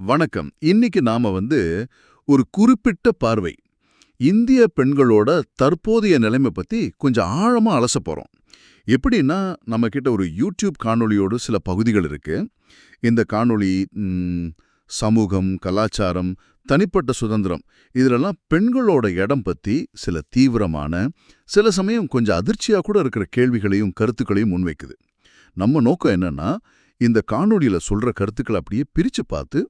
வணக்கம். இன்னைக்கு நாம வந்து ஒரு குறிப்பிட்ட பார்வை. இந்திய பெண்களோட தற்போதைய நிலைமை பத்தி கொஞ்சம் ஆழமா அலச போறோம். எப்படின்னா நம்ம கிட்ட ஒரு யூடியூப் காணொளியோட சில பகுதிகள் இருக்கு. இந்த காணொளி சமூகம் கலாச்சாரம் தனிப்பட்ட சுதந்திரம் இதிலெல்லாம் பெண்களோட இடம் பத்தி சில தீவிரமான சில சமயம் கொஞ்சம் அதிர்ச்சியா கூட இருக்கிற கேள்விகளையும் கருத்துக்களையும் முன்வைக்குது. நம்ம நோக்கம் என்னன்னா இந்த காணொளியில் சொல்ற கருத்துக்களை அப்படியே பிரிச்சு பார்த்து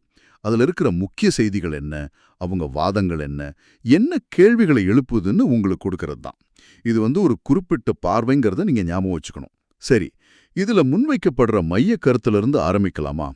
அதுல இருக்கிற முக்கிய செய்திகள் என்ன? அவங்க வாதங்கள் என்ன? என்ன கேள்விகளை எழுப்புதுன்னு உங்களுக்கு கொடுக்கறது தான் இது வந்து ஒரு குறிப்பிட்ட பார்வைங்கிறத நீங்க ஞாபகம் வச்சுக்கணும். சரி இதுல முன்வைக்கப்படுற மைய கருத்துல இருந்து ஆரம்பிக்கலாமா?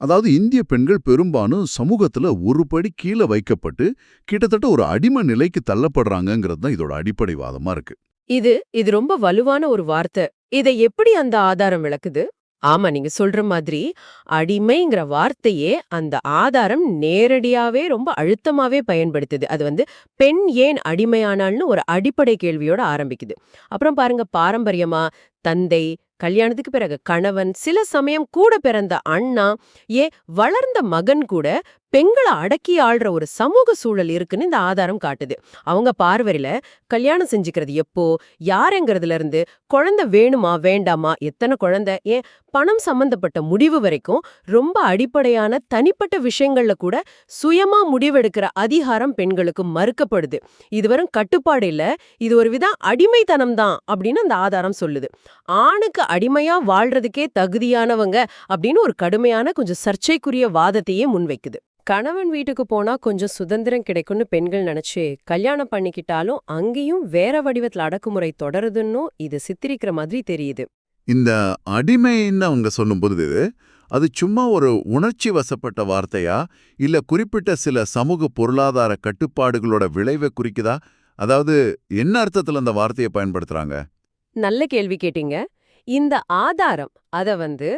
அதாவது இந்திய பெண்கள் பெரும்பாலும் சமூகத்துல ஒரு படி கீழே வைக்கப்பட்டு கிட்டத்தட்ட ஒரு அடிமை நிலைக்கு தள்ளப்படுறாங்கங்கிறது தான் இதோட அடிப்படை வாதமா இருக்கு. இது இது ரொம்ப வலுவான ஒரு வார்த்தை. இதை எப்படி அந்த ஆதாரம் விளக்குது? ஆமா நீங்க சொல்ற மாதிரி அடிமைங்கிற வார்த்தையே அந்த ஆதாரம் நேரடியாவே ரொம்ப அழுத்தமாவே பயன்படுத்துது. அது வந்து பெண் ஏன் அடிமையானால்னு ஒரு அடிப்படை கேள்வியோட ஆரம்பிக்குது. அப்புறம் பாருங்க பாரம்பரியமா தந்தை கல்யாணத்துக்கு பிறகு கணவன் சில சமயம் கூட பிறந்த அண்ணா ஏ வளர்ந்த மகன் கூட பெண்களை அடக்கி ஆள்ற ஒரு சமூக சூழல் இருக்குன்னு இந்த ஆதாரம் காட்டுது. அவங்க பார்வையில கல்யாணம் செஞ்சுக்கிறது எப்போ யாருங்கிறதுல இருந்து குழந்தை வேணுமா வேண்டாமா எத்தனை குழந்தை ஏன் பணம் சம்பந்தப்பட்ட முடிவு வரைக்கும் ரொம்ப அடிப்படையான தனிப்பட்ட விஷயங்கள்ல கூட சுயமா முடிவெடுக்கிற அதிகாரம் பெண்களுக்கு மறுக்கப்படுது. இதுவரும் கட்டுப்பாடு இல்ல இது ஒரு விதம் அடிமைத்தனம் தான் அப்படின்னு அந்த ஆதாரம் சொல்லுது. ஆணுக்கு அடிமையா வாழ்றதுக்கே தகுதியானவங்க அப்படின்னு ஒரு கடுமையான கொஞ்சம் சர்ச்சைக்குரிய வாதத்தையே முன்வைக்குது. கணவன் வீட்டுக்கு போனா கொஞ்சம் சுதந்திரம் கிடைக்கும்னு பெண்கள் நினைச்சு கல்யாணம் பண்ணிக்கிட்டாலும் அங்கேயும் வேற வடிவத்துல அடக்குமுறை தொடருதுன்னும் இது சித்தரிக்கிற மாதிரி தெரியுது. இந்த அடிமைன்னு அவங்க சொல்லும்போது அது சும்மா ஒரு உணர்ச்சி வசப்பட்ட வார்த்தையா? இல்ல குறிப்பிட்ட சில சமூக பொருளாதார கட்டுப்பாடுகளோட விளைவை குறிக்குதா? அதாவது என்ன அர்த்தத்துல அந்த வார்த்தையை பயன்படுத்துறாங்க? நல்ல கேள்வி கேட்டீங்க. இந்த ஆதாரம் அத வந்து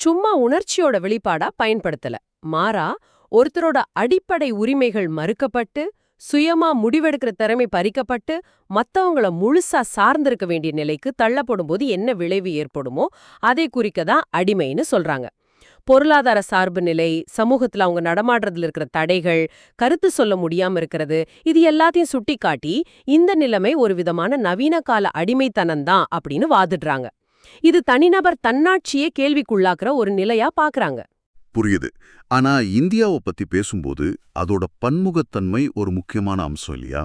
சும்மா உணர்ச்சியோட வெளிப்பாடா பயன்படுத்தல. மாறா ஒருத்தரோட அடிப்படை உரிமைகள் மறுக்கப்பட்டு சுயமா முடிவெடுக்கிற திறமை பறிக்கப்பட்டு மத்தவங்கள முழுசா சார்ந்திருக்க வேண்டிய நிலைக்கு தள்ளப்படும் போது என்ன விளைவு ஏற்படுமோ அதை குறிக்க தான் அடிமைன்னு சொல்றாங்க. பொருளாதார சார்பு நிலை சமூகத்துல அவங்க நடமாடுறதுல இருக்கிற தடைகள் கருத்து சொல்ல முடியாம இருக்கிறது இது எல்லாத்தையும் சுட்டிக்காட்டி இந்த நிலைமை ஒரு விதமான நவீன கால அடிமைத்தனம்தான் அப்படின்னு வாதிடுறாங்க. இது தனிநபர் தன்னாட்சியே கேள்விக்குள்ளாக்குற ஒரு நிலையா பாக்குறாங்க. புரியுது. ஆனா இந்தியாவை பத்தி பேசும்போது அதோட பன்முகத்தன்மை ஒரு முக்கியமான அம்சம் இல்லையா?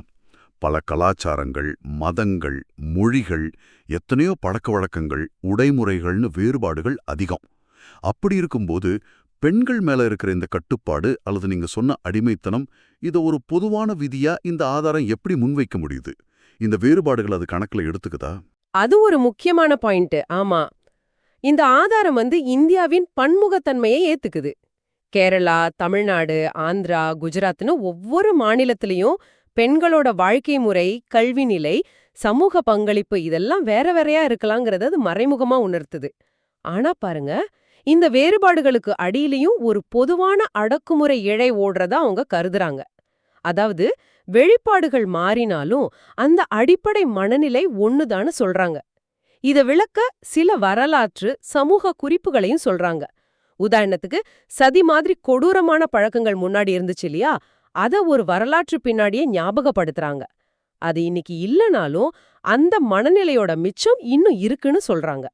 பல கலாச்சாரங்கள் மதங்கள் மொழிகள் எத்தனையோ பழக்க வழக்கங்கள் உடைமுறைகள்னு வேறுபாடுகள் அதிகம். அப்படி இருக்கும்போது பெண்கள் மேல இருக்கிற இந்த கட்டுப்பாடு அல்லது நீங்க சொன்ன அடிமைத்தனம் இதை ஒரு பொதுவான விதியா இந்த ஆதாரம் எப்படி முன்வைக்க முடியுது? இந்த வேறுபாடுகள் அது கணக்குல எடுத்துக்குதா? அது ஒரு முக்கியமான பாயிண்ட். ஆமா. இந்த ஆதாரம் வந்து இந்தியாவின் பன்முகத்தன்மையை ஏத்துக்குது. கேரளா தமிழ்நாடு ஆந்திரா குஜராத்னு ஒவ்வொரு மாநிலத்திலையும் பெண்களோட வாழ்க்கை முறை கல்வி நிலை சமூக பங்களிப்பு இதெல்லாம் வேற வேறையா இருக்கலாங்கிறத அது மறைமுகமா உணர்த்துது. ஆனா பாருங்க இந்த வேறுபாடுகளுக்கு அடியிலையும் ஒரு பொதுவான அடக்குமுறை இழை ஓடுறதா அவங்க கருதுறாங்க. அதாவது வெளிப்பாடுகள் மாறினாலும் அந்த அடிப்படை மனநிலை ஒண்ணுதான்னு சொல்றாங்க. இத விளக்க சில வரலாற்று சமூக குறிப்புகளையும் சொல்றாங்க. உதாரணத்துக்கு சதி மாதிரி கொடூரமான பழக்கங்கள் முன்னாடி இருந்துச்சு இல்லையா? அத ஒரு வரலாற்று பின்னாடியே ஞாபகப்படுத்துறாங்க. அது இன்னைக்கு இல்லனாலும் அந்த மனநிலையோட மிச்சம் இன்னும் இருக்குன்னு சொல்றாங்க.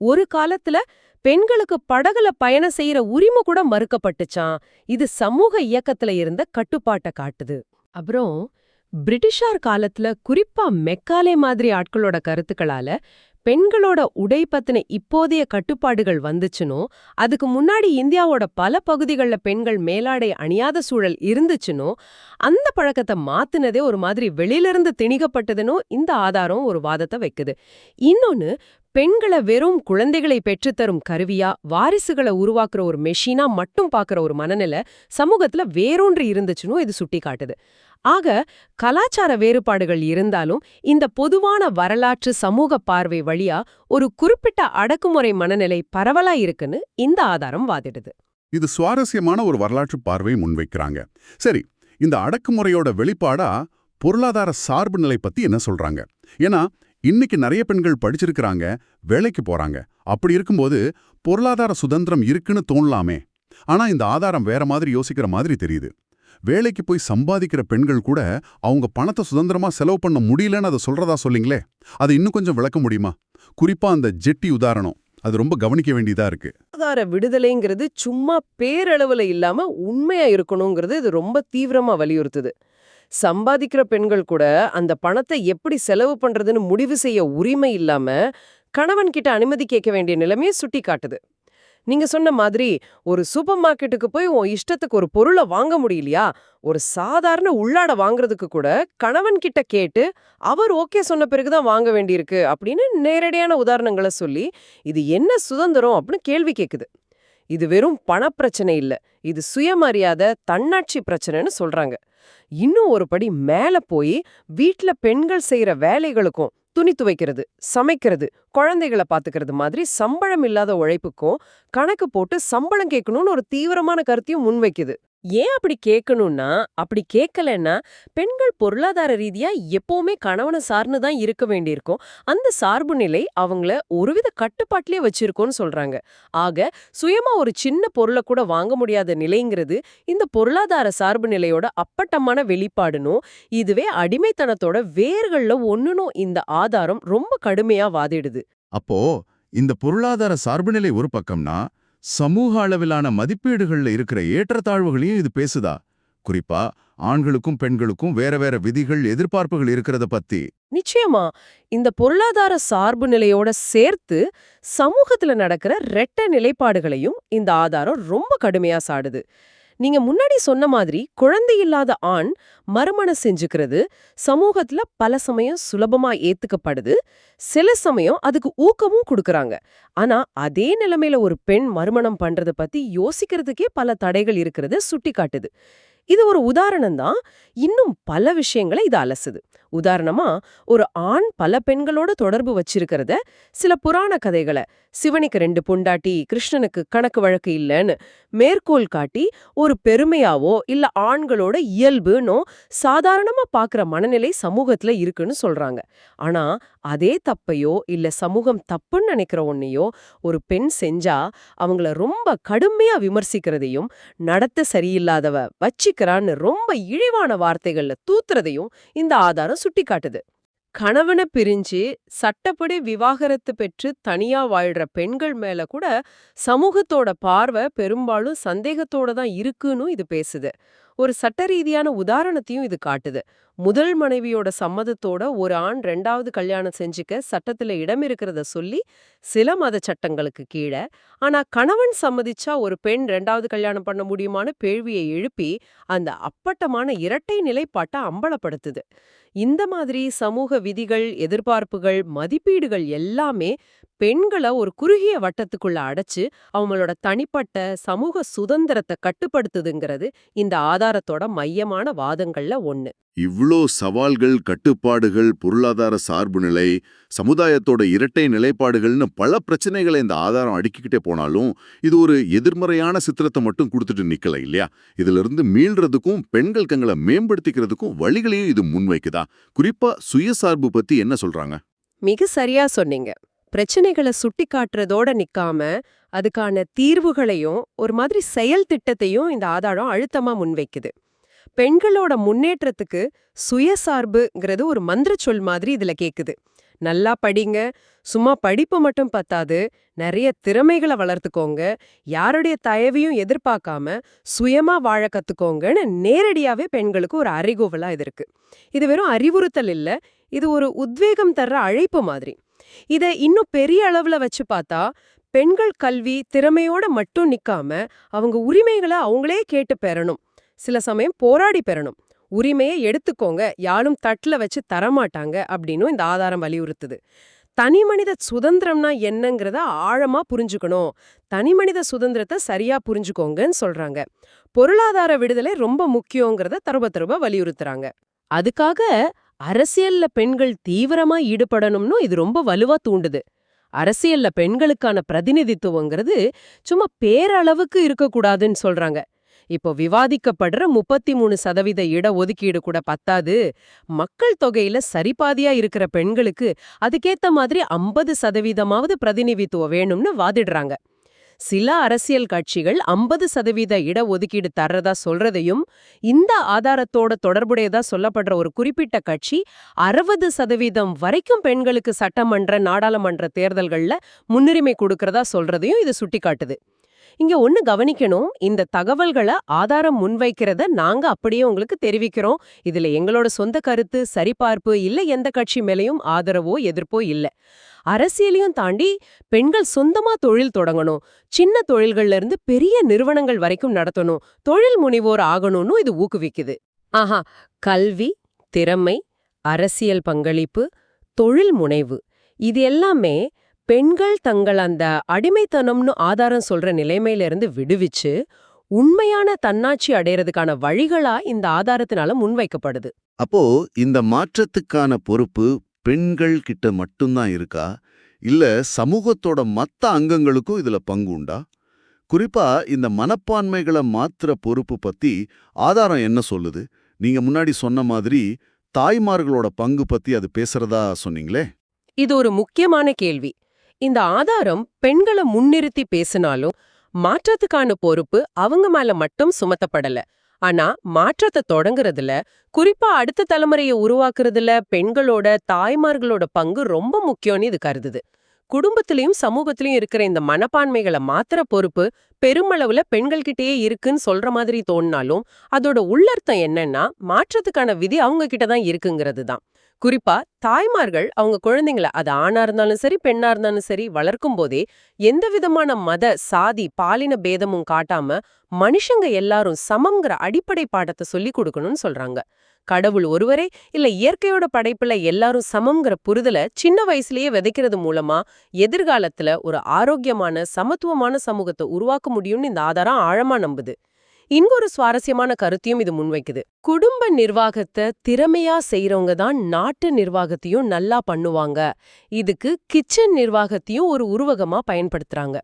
ஒரு காலத்துல பெண்களுக்கு படகுல பயணம் செய்யற உரிமை கூட மறுக்கப்பட்டுச்சான் இது சமூக இயக்கத்துல இருந்த கட்டுப்பாட்டை காட்டுது. அப்புறம் பிரிட்டிஷார் காலத்துல குறிப்பா மெக்காலே மாதிரி ஆட்களோட கருத்துக்களால பெண்களோட உடை பத்தின இப்போதைய கட்டுப்பாடுகள் வந்துச்சுனோ அதுக்கு முன்னாடி இந்தியாவோட பல பகுதிகள்ல பெண்கள் மேலாடை அணியாத சூழல் இருந்துச்சுனோ அந்த பழக்கத்தை மாத்துனதே ஒரு மாதிரி வெளியிலிருந்து திணிக்கப்பட்டதுனோ இந்த ஆதாரம் ஒரு வாதத்தை வைக்குது. இன்னொன்னு பெண்களை வெறும் குழந்தைகளை பெற்றுத்தரும் கருவியா? வாரிசுகளை உருவாக்குற ஒரு மெஷினா மட்டும் பாக்குற ஒரு மனநிலை சமூகத்துல வேறொன்று இருந்துச்சுன்னு இது சுட்டி காட்டுது ஆக கலாச்சார வேறுபாடுகள் இருந்தாலும் இந்த பொதுவான வரலாற்று சமூக பார்வை வழியா ஒரு குறிப்பிட்ட அடக்குமுறை மனநிலை பரவலா இருக்குன்னு இந்த ஆதாரம் வாதிடுது. இது சுவாரஸ்யமான ஒரு வரலாற்று பார்வை முன்வைக்கிறாங்க. சரி இந்த அடக்குமுறையோட வெளிப்பாடா பொருளாதார சார்பு நிலை பத்தி என்ன சொல்றாங்க? ஏன்னா இன்னைக்கு நிறைய பெண்கள் படிச்சிருக்கிறாங்க வேலைக்கு போறாங்க. அப்படி இருக்கும்போது பொருளாதார சுதந்திரம் இருக்குன்னு தோணலாமே. ஆனா இந்த ஆதாரம் வேற மாதிரி யோசிக்கிற மாதிரி தெரியுது. வேலைக்கு போய் சம்பாதிக்கிற பெண்கள் கூட அவங்க பணத்தை சுதந்திரமா செலவு பண்ண முடியலன்னு அதை சொல்றதா சொல்லிங்களே? அதை இன்னும் கொஞ்சம் விளக்க முடியுமா? குறிப்பா அந்த ஜெட்டி உதாரணம். அது ரொம்ப கவனிக்க வேண்டியதா இருக்கு. ஆதார விடுதலைங்கிறது சும்மா பேரளவுல இல்லாம உண்மையா இருக்கணுங்கிறது இது ரொம்ப தீவிரமா வலியுறுத்துது. சம்பாதிக்கிற பெண்கள் கூட அந்த பணத்தை எப்படி செலவு பண்றதுன்னு முடிவு செய்ய உரிமை இல்லாம கணவன் கிட்ட அனுமதி கேட்க வேண்டிய நிலைமையை சுட்டி காட்டுது. நீங்க சொன்ன மாதிரி ஒரு சூப்பர் மார்க்கெட்டுக்கு போய் உன் இஷ்டத்துக்கு ஒரு பொருளை வாங்க முடியலையா? ஒரு சாதாரண உள்ளாட வாங்குறதுக்கு கூட கணவன் கிட்ட கேட்டு அவர் ஓகே சொன்ன பிறகுதான் வாங்க வேண்டியிருக்கு அப்படின்னு நேரடியான உதாரணங்களை சொல்லி இது என்ன சுதந்திரம்? அப்படின்னு கேள்வி கேக்குது. இது வெறும் பணப்பிரச்சனை இல்ல. இது சுயமரியாதை தன்னாட்சி பிரச்சனைன்னு சொல்றாங்க. இன்னும் ஒரு படி மேல போய் வீட்ல பெண்கள் செய்யற வேலைகளுக்கும் துணி துவைக்கிறது சமைக்கிறது குழந்தைகளை பாத்துக்கிறது மாதிரி சம்பளம் இல்லாத உழைப்புக்கும் கணக்கு போட்டு சம்பளம் கேட்கணும்னு ஒரு தீவிரமான கருத்தையும் முன்வைக்குது. ஏன் அப்படி கேட்கணும்னா அப்படி கேட்கலன்னா பெண்கள் பொருளாதார ரீதியா எப்பவுமே கணவனை சார்ந்து தான் இருக்க வேண்டியிருக்கும். அந்த சார்பு நிலை அவங்கள ஒருவித கட்டுப்பாட்டிலே வச்சிருக்கோன்னு சொல்றாங்க. ஆக சுயமா ஒரு சின்ன பொருளை கூட வாங்க முடியாத நிலைங்கிறது இந்த பொருளாதார சார்பு நிலையோட அப்பட்டமான வெளிப்பாடுனும் இதுவே அடிமைத்தனத்தோட வேர்கள்ல ஒண்ணுனும் இந்த ஆதாரம் ரொம்ப கடுமையா வாதிடுது. அப்போ இந்த பொருளாதார சார்புநிலை ஒரு பக்கம்னா சமூக அளவிலான மதிப்பீடுகள்ல இருக்கிற ஏற்றத்தாழ்வுகளையும் இது பேசுதா? குறிப்பா ஆண்களுக்கும் பெண்களுக்கும் வேற வேற விதிகள் எதிர்பார்ப்புகள் இருக்கிறத பத்தி. நிச்சயமா. இந்த பொருளாதார சார்பு நிலையோட சேர்த்து சமூகத்துல நடக்கிற ரெட்ட நிலைப்பாடுகளையும் இந்த ஆதாரம் ரொம்ப கடுமையா சாடுது. நீங்க முன்னாடி சொன்ன மாதிரி குழந்தை இல்லாத ஆண் மறுமணம் செஞ்சுக்கிறது சமூகத்துல பல சமயம் சுலபமா ஏத்துக்கப்படுது சில சமயம் அதுக்கு ஊக்கமும் கொடுக்கறாங்க. ஆனா அதே நிலைமையில ஒரு பெண் மறுமணம் பண்றத பத்தி யோசிக்கிறதுக்கே பல தடைகள் இருக்கிறத சுட்டி காட்டுது இது ஒரு உதாரணம் தான் இன்னும் பல விஷயங்களை இது அலசுது. உதாரணமா ஒரு ஆண் பல பெண்களோட தொடர்பு வச்சிருக்கிறத சில புராண கதைகளை சிவனுக்கு ரெண்டு பொண்டாட்டி கிருஷ்ணனுக்கு கணக்கு வழக்கு இல்லைன்னு மேற்கோள் காட்டி ஒரு பெருமையாவோ இல்ல ஆண்களோட இயல்புனோ சாதாரணமா பாக்குற மனநிலை சமூகத்துல இருக்குன்னு சொல்றாங்க. ஆனா அதே தப்பையோ இல்ல சமூகம் தப்புன்னு நினைக்கிற ஒன்னையோ ஒரு பெண் செஞ்சா அவங்கள ரொம்ப கடுமையா விமர்சிக்கிறதையும் நடத்த சரியில்லாதவ வச்சிக்கிறான்னு ரொம்ப இழிவான வார்த்தைகள்ல தூத்துறதையும் இந்த ஆதாரம் சுட்டிக்காட்டுது. கணவனை பிரிஞ்சு சட்டப்படி விவாகரத்து பெற்று தனியா வாழ்ற பெண்கள் மேல கூட சமூகத்தோட பார்வை பெரும்பாலும் சந்தேகத்தோட தான் இருக்குன்னு இது பேசுது. ஒரு சட்டரீதியான உதாரணத்தையும் இது காட்டுது. முதல் மனைவியோட சம்மதத்தோட ஒரு ஆண் ரெண்டாவது கல்யாணம் செஞ்சுக்க சட்டத்துல இடம் இருக்கிறத சொல்லி சில மத சட்டங்களுக்கு கீழே ஆனா கணவன் சம்மதிச்சா ஒரு பெண் ரெண்டாவது கல்யாணம் பண்ண முடியுமான கேள்வியை எழுப்பி அந்த அப்பட்டமான இரட்டை நிலைப்பாட்டை அம்பலப்படுத்துது. இந்த மாதிரி சமூக விதிகள் எதிர்பார்ப்புகள் மதிப்பீடுகள் எல்லாமே பெண்களை ஒரு குறுகிய வட்டத்துக்குள்ள அடைச்சு அவங்களோட தனிப்பட்ட சமூக சுதந்திரத்தை கட்டுப்படுத்துதுங்கிறது இந்த ஆதாரத்தோட மையமான வாதங்கள்ல ஒண்ணு. இவ்ளோ சவால்கள் கட்டுப்பாடுகள் பொருளாதார சார்புநிலை சமுதாயத்தோட இரட்டை நிலைப்பாடுகள்னு பல பிரச்சனைகளை இந்த ஆதாரம் அடுக்கிக்கிட்டே போனாலும் இது ஒரு எதிர்மறையான சித்திரத்தை மட்டும் கொடுத்துட்டு நிக்கல இல்லையா? இதுல இருந்து மீள்றதுக்கும் பெண்கள் தங்களை மேம்படுத்திக்கிறதுக்கும் வழிகளையும் இது முன்வைக்குதா? குறிப்பா சுயசார்பு பத்தி என்ன சொல்றாங்க? மிக சரியா சொன்னீங்க. பிரச்சனைகளை சுட்டி காட்டுறதோட நிக்காம அதுக்கான தீர்வுகளையும் ஒரு மாதிரி செயல் திட்டத்தையும் இந்த ஆதாரம் அழுத்தமா முன்வைக்குது பெண்களோட முன்னேற்றத்துக்கு சுயசார்புங்கிறது ஒரு மந்திர சொல் மாதிரி இதுல கேக்குது. நல்லா படிங்க சும்மா படிப்பு மட்டும் பத்தாது நிறைய திறமைகளை வளர்த்துக்கோங்க யாருடைய தயவையும் எதிர்பார்க்காம சுயமா வாழ கத்துக்கோங்கன்னு நேரடியாவே பெண்களுக்கு ஒரு அறிகோவலா இது இருக்கு. இது வெறும் அறிவுறுத்தல் இல்ல இது ஒரு உத்வேகம் தர்ற அழைப்பு மாதிரி. இத இன்னும் பெரிய அளவுல வச்சு பார்த்தா பெண்கள் கல்வி திறமையோட மட்டும் நிக்காம அவங்க உரிமைகளை அவங்களே கேட்டு பெறணும். சில சமயம் போராடி பெறணும். உரிமையை எடுத்துக்கோங்க. யாரும் தட்டில் வச்சு தரமாட்டாங்க அப்படின்னும் இந்த ஆதாரம் வலியுறுத்துது. தனி மனித சுதந்திரம்னா என்னங்கிறத ஆழமா புரிஞ்சுக்கணும். தனி மனித சுதந்திரத்தை சரியா புரிஞ்சுக்கோங்கன்னு சொல்றாங்க. பொருளாதார விடுதலை ரொம்ப முக்கியங்கிறத தருப தருப வலியுறுத்துறாங்க. அதுக்காக அரசியல்ல பெண்கள் தீவிரமா ஈடுபடணும்னு இது ரொம்ப வலுவா தூண்டுது. அரசியல்ல பெண்களுக்கான பிரதிநிதித்துவங்கிறது சும்மா பேரளவுக்கு இருக்கக்கூடாதுன்னு சொல்றாங்க. இப்போ விவாதிக்கப்படுற முப்பத்தி மூணு சதவீத இட ஒதுக்கீடு கூட பத்தாது. மக்கள் தொகையில சரிபாதியா இருக்கிற பெண்களுக்கு அதுக்கேத்த மாதிரி ஐம்பது சதவீதமாவது பிரதிநிதித்துவம் வேணும்னு வாதிடுறாங்க. சில அரசியல் கட்சிகள் ஐம்பது சதவீத இடஒதுக்கீடு தர்றதா சொல்றதையும் இந்த ஆதாரத்தோட தொடர்புடையதா சொல்லப்படுற ஒரு குறிப்பிட்ட கட்சி அறுபது சதவீதம் வரைக்கும் பெண்களுக்கு சட்டமன்ற நாடாளுமன்ற தேர்தல்கள்ல முன்னுரிமை கொடுக்கறதா சொல்றதையும் இது சுட்டிக்காட்டுது. இங்க ஒண்ணு கவனிக்கணும். இந்த தகவல்களை ஆதாரம் முன்வைக்கிறத நாங்க அப்படியே உங்களுக்கு தெரிவிக்கிறோம். இதுல எங்களோட சொந்த கருத்து சரிபார்ப்பு இல்ல எந்த கட்சி மேலயும் ஆதரவோ எதிர்ப்போ இல்ல. அரசியலையும் தாண்டி பெண்கள் சொந்தமா தொழில் தொடங்கணும். சின்ன தொழில்கள்ல இருந்து பெரிய நிறுவனங்கள் வரைக்கும் நடத்தணும். தொழில் முனைவோர் ஆகணும்னு இது ஊக்குவிக்குது. ஆஹா கல்வி திறமை அரசியல் பங்களிப்பு தொழில் முனைவு இது எல்லாமே பெண்கள் தங்கள் அந்த அடிமைத்தனம்னு ஆதாரம் சொல்ற நிலைமையில இருந்து விடுவிச்சு உண்மையான தன்னாட்சி அடையறதுக்கான வழிகளா இந்த ஆதாரத்தினால முன்வைக்கப்படுது. அப்போ இந்த மாற்றத்துக்கான பொறுப்பு பெண்கள் கிட்ட மட்டும்தான் இருக்கா? இல்ல சமூகத்தோட மத்த அங்கங்களுக்கும் இதுல பங்கு உண்டா? குறிப்பா இந்த மனப்பான்மைகளை மாத்துற பொறுப்பு பத்தி ஆதாரம் என்ன சொல்லுது? நீங்க முன்னாடி சொன்ன மாதிரி தாய்மார்களோட பங்கு பத்தி அது பேசுறதா சொன்னீங்களே? இது ஒரு முக்கியமான கேள்வி. இந்த ஆதாரம் பெண்களை முன்னிறுத்தி பேசினாலும் மாற்றத்துக்கான பொறுப்பு அவங்க மேல மட்டும் சுமத்தப்படல. ஆனா மாற்றத்தை தொடங்குறதுல குறிப்பா அடுத்த தலைமுறையை உருவாக்குறதுல பெண்களோட தாய்மார்களோட பங்கு ரொம்ப முக்கியம்னு இது கருதுது. குடும்பத்திலையும் சமூகத்திலையும் இருக்கிற இந்த மனப்பான்மைகளை மாத்திர பொறுப்பு பெருமளவுல பெண்கள்கிட்டயே இருக்குன்னு சொல்ற மாதிரி தோணினாலும் அதோட உள்ளர்த்தம் என்னன்னா மாற்றத்துக்கான விதி அவங்க கிட்ட தான் இருக்குங்கிறது தான் குறிப்பா தாய்மார்கள் அவங்க குழந்தைங்கள அது ஆணா இருந்தாலும் சரி பெண்ணா இருந்தாலும் சரி வளர்க்கும் போதே எந்த விதமான மத சாதி பாலின பேதமும் காட்டாம மனுஷங்க எல்லாரும் சமங்கிற அடிப்படை பாடத்தை சொல்லி கொடுக்கணும்னு சொல்றாங்க. கடவுள் ஒருவரே இல்ல இயற்கையோட படைப்புல எல்லாரும் சமங்கிற புரிதல சின்ன வயசுலயே விதைக்கிறது மூலமா எதிர்காலத்துல ஒரு ஆரோக்கியமான சமத்துவமான சமூகத்தை உருவாக்க முடியும்னு இந்த ஆதாரம் ஆழமா நம்புது. இன்னொரு சுவாரஸ்யமான கருத்தையும் இது முன்வைக்குது. குடும்ப நிர்வாகத்தை திறமையா செய்யறவங்க தான் நாட்டு நிர்வாகத்தையும் நல்லா பண்ணுவாங்க. இதுக்கு கிச்சன் நிர்வாகத்தையும் ஒரு உருவகமா பயன்படுத்துறாங்க.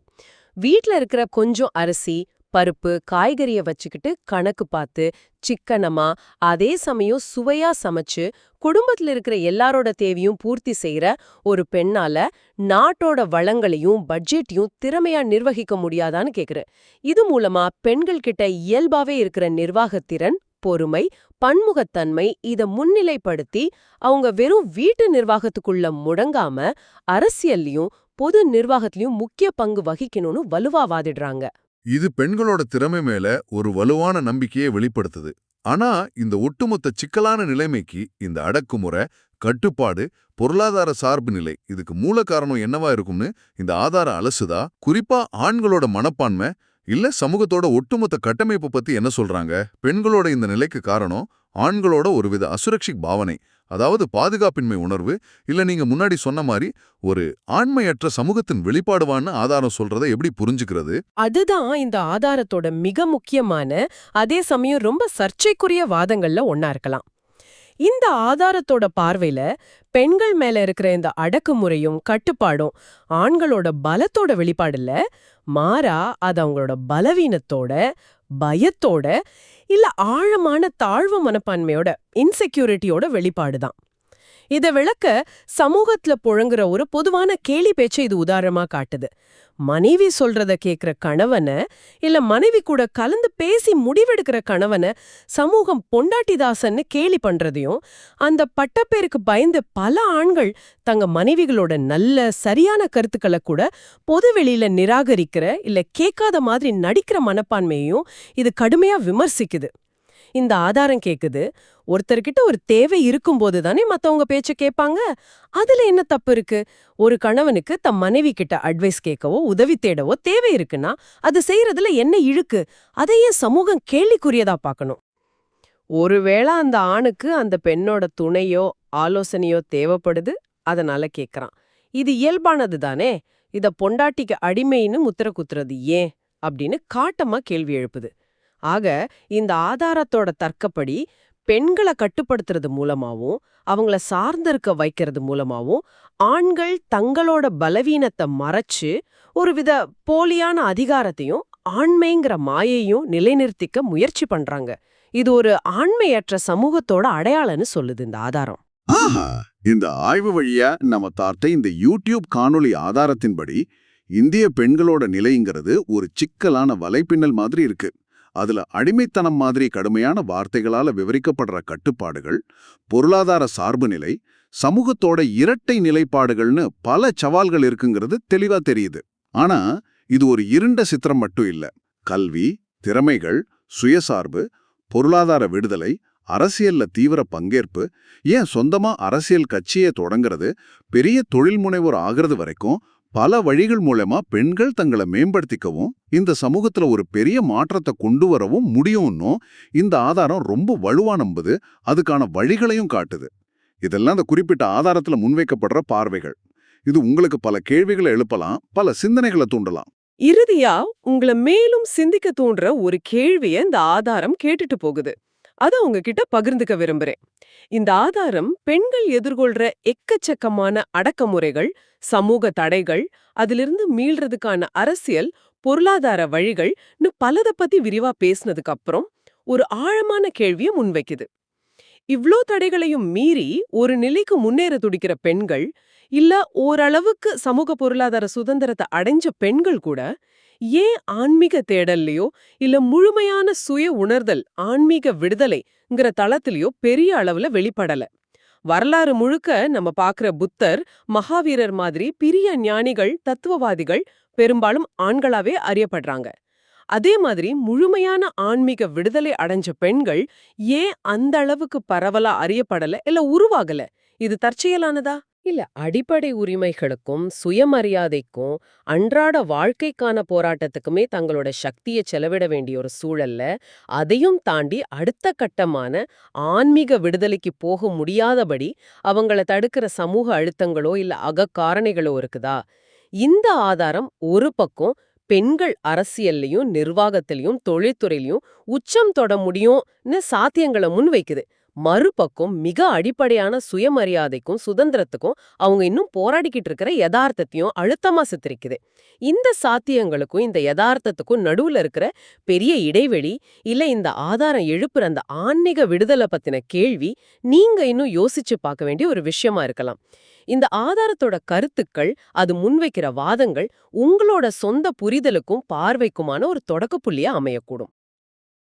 வீட்ல இருக்கிற கொஞ்சம் அரிசி பருப்பு காய்கறிய வச்சுக்கிட்டு கணக்கு பார்த்து சிக்கனமா அதே சமயம் சுவையா சமைச்சு குடும்பத்துல இருக்கிற எல்லாரோட தேவையும் பூர்த்தி செய்யற ஒரு பெண்ணால நாட்டோட வளங்களையும் பட்ஜெட்டையும் திறமையா நிர்வகிக்க முடியாதான்னு கேக்குற. இது மூலமா பெண்கள் கிட்ட இயல்பாவே இருக்கிற நிர்வாகத்திறன் பொறுமை பன்முகத்தன்மை இத முன்னிலைப்படுத்தி அவங்க வெறும் வீட்டு நிர்வாகத்துக்குள்ள முடங்காம அரசியல்லையும் பொது நிர்வாகத்திலயும் முக்கிய பங்கு வகிக்கணும்னு வலுவா வாதிடுறாங்க. இது பெண்களோட திறமை மேல ஒரு வலுவான நம்பிக்கையை வெளிப்படுத்துது. ஆனா இந்த ஒட்டுமொத்த சிக்கலான நிலைமைக்கு இந்த அடக்குமுறை கட்டுப்பாடு பொருளாதார சார்பு நிலை இதுக்கு மூல காரணம் என்னவா இருக்கும்னு இந்த ஆதார அலசுதா? குறிப்பா ஆண்களோட மனப்பான்மை இல்ல சமூகத்தோட ஒட்டுமொத்த கட்டமைப்பு பத்தி என்ன சொல்றாங்க? பெண்களோட இந்த நிலைக்கு காரணம் ஆண்களோட ஒருவித அசுரக்ஷிக் பாவனை அதாவது பாதுகாப்பின்மை உணர்வு இல்ல நீங்க முன்னாடி சொன்ன மாதிரி ஒரு ஆண்மையற்ற சமூகத்தின் வெளிப்பாடுவான்னு ஆதாரம் சொல்றதை எப்படி புரிஞ்சுக்கிறது? அதுதான் இந்த ஆதாரத்தோட மிக முக்கியமான அதே சமயம் ரொம்ப சர்ச்சைக்குரிய வாதங்கள்ல ஒன்னா இருக்கலாம். இந்த ஆதாரத்தோட பார்வையில பெண்கள் மேல இருக்கிற இந்த அடக்குமுறையும் கட்டுப்பாடும் ஆண்களோட பலத்தோட வெளிப்பாடு இல்ல மாறா அது அவங்களோட பலவீனத்தோட பயத்தோட இல்ல ஆழமான தாழ்வு மனப்பான்மையோட இன்செக்யூரிட்டியோட வெளிப்பாடுதான். இத விளக்க சமூகத்துல புழங்குற ஒரு பொதுவான கேலி பேச்சை இது உதாரணமா காட்டுது. மனைவி சொல்றத கேக்குற கணவனை இல்ல மனைவி கூட கலந்து பேசி முடிவெடுக்கிற கணவனை சமூகம் பொண்டாட்டிதாசன்னு கேலி பண்றதையும் அந்த பட்டப்பேருக்கு பயந்து பல ஆண்கள் தங்க மனைவிகளோட நல்ல சரியான கருத்துக்களை கூட பொது வெளியில நிராகரிக்கிற இல்ல கேட்காத மாதிரி நடிக்கிற மனப்பான்மையையும் இது கடுமையா விமர்சிக்குது. இந்த ஆதாரம் கேக்குது. ஒருத்தர்கிட்ட ஒரு தேவை இருக்கும்போது தானே மத்தவங்க பேச்ச கேட்பாங்க அதுல என்ன தப்பு இருக்கு? ஒரு கணவனுக்கு தம் மனைவி கிட்ட அட்வைஸ் கேட்கவோ உதவி தேடவோ தேவை இருக்குன்னா அது செய்யறதுல என்ன இழுக்கு? அதையே சமூகம் கேள்விக்குரியதா பார்க்கணும்? ஒருவேளை அந்த ஆணுக்கு அந்த பெண்ணோட துணையோ ஆலோசனையோ தேவைப்படுது? அதனால கேட்கறான் இது இயல்பானது தானே? இத பொண்டாட்டிக்கு அடிமைன்னு முத்திர குத்துறது ஏன்? அப்படின்னு காட்டமா கேள்வி எழுப்புது. ஆக இந்த ஆதாரத்தோட தர்க்கப்படி பெண்களை கட்டுப்படுத்துறது மூலமாவும் அவங்கள சார்ந்திருக்க வைக்கிறது மூலமாவும் ஆண்கள் தங்களோட பலவீனத்தை மறைச்சு ஒருவித போலியான அதிகாரத்தையும் ஆண்மைங்கிற மாயையும் நிலைநிறுத்திக்க முயற்சி பண்றாங்க. இது ஒரு ஆண்மையற்ற சமூகத்தோட அடையாளம்னு சொல்லுது இந்த ஆதாரம். இந்த ஆய்வு வழியா நம்ம தார்த்த இந்த யூடியூப் காணொளி ஆதாரத்தின்படி இந்திய பெண்களோட நிலைங்கிறது ஒரு சிக்கலான வலைப்பின்னல் மாதிரி இருக்கு. அதுல அடிமைத்தனம் மாதிரி கடுமையான வார்த்தைகளால விவரிக்கப்படுற கட்டுப்பாடுகள் பொருளாதார சார்பு நிலை சமூகத்தோட இரட்டை நிலைப்பாடுகள்னு பல சவால்கள் இருக்குங்கிறது தெளிவா தெரியுது. ஆனா இது ஒரு இருண்ட சித்திரம் மட்டும் இல்ல. கல்வி திறமைகள் சுயசார்பு பொருளாதார விடுதலை அரசியல்ல தீவிர பங்கேற்பு ஏன் சொந்தமா அரசியல் கட்சியை தொடங்குறது பெரிய தொழில் முனைவோர் ஆகிறது வரைக்கும் பல வழிகள் மூலமா பெண்கள் தங்களை மேம்படுத்திக்கவும் இந்த சமூகத்துல ஒரு பெரிய மாற்றத்தை கொண்டு வரவும் முடியும்னும் இந்த ஆதாரம் ரொம்ப வலுவா நம்புது. அதுக்கான வழிகளையும் காட்டுது. இதெல்லாம் இந்த குறிப்பிட்ட ஆதாரத்துல முன்வைக்கப்படுற பார்வைகள். இது உங்களுக்கு பல கேள்விகளை எழுப்பலாம் பல சிந்தனைகளை தூண்டலாம். இறுதியா உங்களை மேலும் சிந்திக்க தூண்டுற ஒரு கேள்விய இந்த ஆதாரம் கேட்டுட்டு போகுது. அத உங்ககிட்ட பகிர்ந்துக்க விரும்புறேன். இந்த ஆதாரம் பெண்கள் எதிர்கொள்ற எக்கச்சக்கமான அடக்குமுறைகள் சமூக தடைகள் அதிலிருந்து மீள்றதுக்கான அரசியல் பொருளாதார வழிகள்னு பலதை பத்தி விரிவா பேசினதுக்கு அப்புறம் ஒரு ஆழமான கேள்விய முன்வைக்குது. இவ்ளோ தடைகளையும் மீறி ஒரு நிலைக்கு முன்னேற துடிக்கிற பெண்கள் இல்ல ஓரளவுக்கு சமூக பொருளாதார சுதந்திரத்தை அடைஞ்ச பெண்கள் கூட ஏன் ஆன்மீக தேடல்லையோ இல்ல முழுமையான சுய உணர்தல் ஆன்மீக விடுதலைங்கிற தளத்திலையோ பெரிய அளவுல வெளிப்படல. வரலாறு முழுக்க நம்ம பாக்குற புத்தர் மகாவீரர் மாதிரி பிரிய ஞானிகள் தத்துவவாதிகள் பெரும்பாலும் ஆண்களாவே அறியப்படுறாங்க. அதே மாதிரி முழுமையான ஆன்மீக விடுதலை அடைஞ்ச பெண்கள் ஏன் அந்த அளவுக்கு பரவலா அறியப்படல இல்ல உருவாகல? இது தற்செயலானதா? இல்ல அடிப்படை உரிமைகளுக்கும் சுயமரியாதைக்கும் அன்றாட வாழ்க்கைக்கான போராட்டத்துக்குமே தங்களோட சக்தியை செலவிட வேண்டிய ஒரு சூழல்ல அதையும் தாண்டி அடுத்த கட்டமான ஆன்மீக விடுதலைக்கு போக முடியாதபடி அவங்கள தடுக்கிற சமூக அழுத்தங்களோ இல்ல அகக்காரணிகளோ இருக்குதா? இந்த ஆதாரம் ஒரு பக்கம் பெண்கள் அரசியல்லையும் நிர்வாகத்திலையும் தொழில்துறையிலையும் உச்சம் தொட முடியும்னு சாத்தியங்களை முன்வைக்குது. மறுபக்கம் மிக அடிப்படையான சுயமரியாதைக்கும் சுதந்திரத்துக்கும் அவங்க இன்னும் போராடிக்கிட்டு இருக்கிற யதார்த்தத்தையும் அழுத்தமா சித்தரிக்குது. இந்த சாத்தியங்களுக்கும் இந்த யதார்த்தத்துக்கும் நடுவுல இருக்கிற பெரிய இடைவெளி இல்ல இந்த ஆதாரம் எழுப்புற அந்த ஆன்மீக விடுதலை பத்தின கேள்வி நீங்க இன்னும் யோசிச்சு பார்க்க வேண்டிய ஒரு விஷயமா இருக்கலாம். இந்த ஆதாரத்தோட கருத்துக்கள் அது முன்வைக்கிற வாதங்கள் உங்களோட சொந்த புரிதலுக்கும் பார்வைக்குமான ஒரு தொடக்க புள்ளியா அமையக்கூடும்.